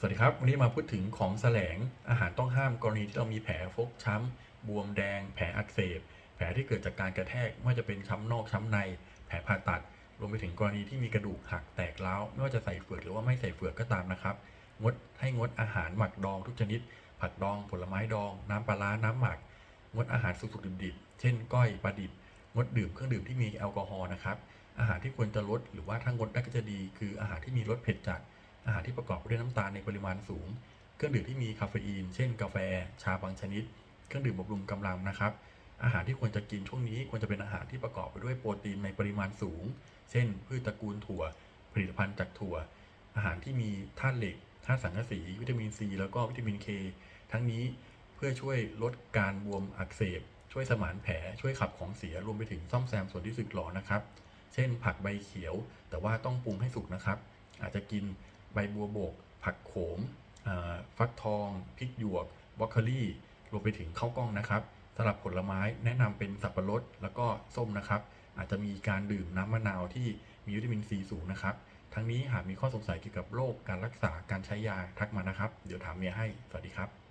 สวัสดีครับ วันนี้มาพูดถึงของแสลงอาหารต้องห้ามกรณีที่เรามีแผลฟกช้ำ บวมแดง แผลอักเสบ แผลที่เกิดจากการกระแทกไม่ว่าจะเป็นช้ำนอกช้ำใน แผลผ่าตัด รวมไปถึงกรณีที่มีกระดูกหักแตกร้าว ไม่ว่าจะใส่เฟือกหรือว่าไม่ใส่เฟือกก็ตามนะครับ งดให้งดอาหารหมักดองทุกชนิด ผักดอง ผลไม้ดอง น้ำปลาร้าน้ำหมัก งดอาหารสุกๆดิบๆ เช่น ก้อยปลาดิบ งดดื่มเครื่องดื่มที่มีแอลกอฮอล์นะครับ อาหารที่ควรจะลดหรือว่าถ้างดได้ก็จะดี คืออาหารที่มีรสเผ็ดจัด อาหารที่ประกอบไปด้วยน้ำตาลในปริมาณสูง เครื่องดื่มที่มีคาเฟอีน เช่น กาแฟ ชาบางชนิด เครื่องดื่มบำรุงกำลังนะครับ อาหารที่ควรจะกินช่วงนี้ควรจะเป็นอาหารที่ประกอบไปด้วยโปรตีนในปริมาณสูง เช่น พืชตระกูลถั่ว ผลิตภัณฑ์จากถั่ว อาหารที่มีธาตุเหล็ก ธาตุสังกะสี วิตามินซี แล้วก็วิตามินเค ทั้งนี้เพื่อช่วยลดการบวมอักเสบ ช่วยสมานแผล ช่วยขับของเสีย รวมไปถึงซ่อมแซมส่วนที่สึกหรอนะครับ เช่น ผักใบเขียว แต่ว่าต้องปรุงให้สุกนะครับ อาจจะกิน ใบบัวบก ผักโขมฟักทอง พริกหยวกบรอกโคลีรวมไปถึงข้าวกล้องนะครับสำหรับผลไม้แนะนำเป็นสับปะรดแล้วก็ส้มนะครับ อาจจะมีการดื่มน้ำมะนาวที่มีวิตามินซีสูงนะครับ ทั้งนี้หากมีข้อสงสัยเกี่ยวกับโรคการรักษาการใช้ยาทักมานะครับ เดี๋ยวถามเมียให้ สวัสดีครับ